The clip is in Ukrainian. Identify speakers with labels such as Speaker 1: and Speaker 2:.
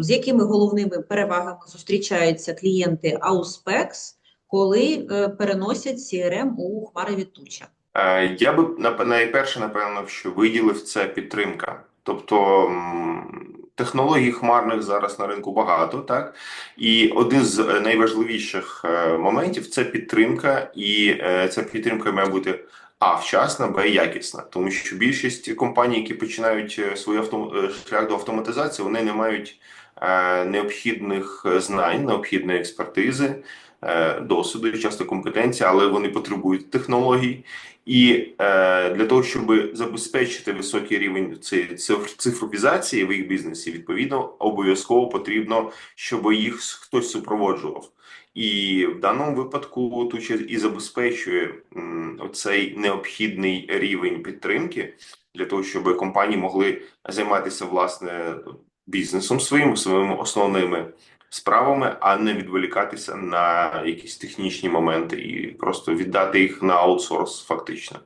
Speaker 1: З якими головними перевагами зустрічаються клієнти Auspex, коли е, переносять CRM у хмари від туча?
Speaker 2: Е, Я би найперше, напевно, що виділив це підтримка. Тобто технологій хмарних зараз на ринку багато, так? І один з е, найважливіших моментів це підтримка, і ця підтримка має бути а вчасна, б якісна. Тому що більшість компаній, які починають е, свій авто, е, шлях до автоматизації, вони не мають е, необхідних знань, необхідної експертизи, е, досвіду, часто компетенції, але вони потребують технологій. І е, для того, щоб забезпечити високий рівень цифр- цифровізації в їх бізнесі, відповідно обов'язково потрібно, щоб їх хтось супроводжував. І в даному випадку тут і забезпечує м, оцей необхідний рівень підтримки для того, щоб компанії могли займатися власне бізнесом своїм, своїми основними справами, а не відволікатися на якісь технічні моменти і просто віддати їх на аутсорс, фактично.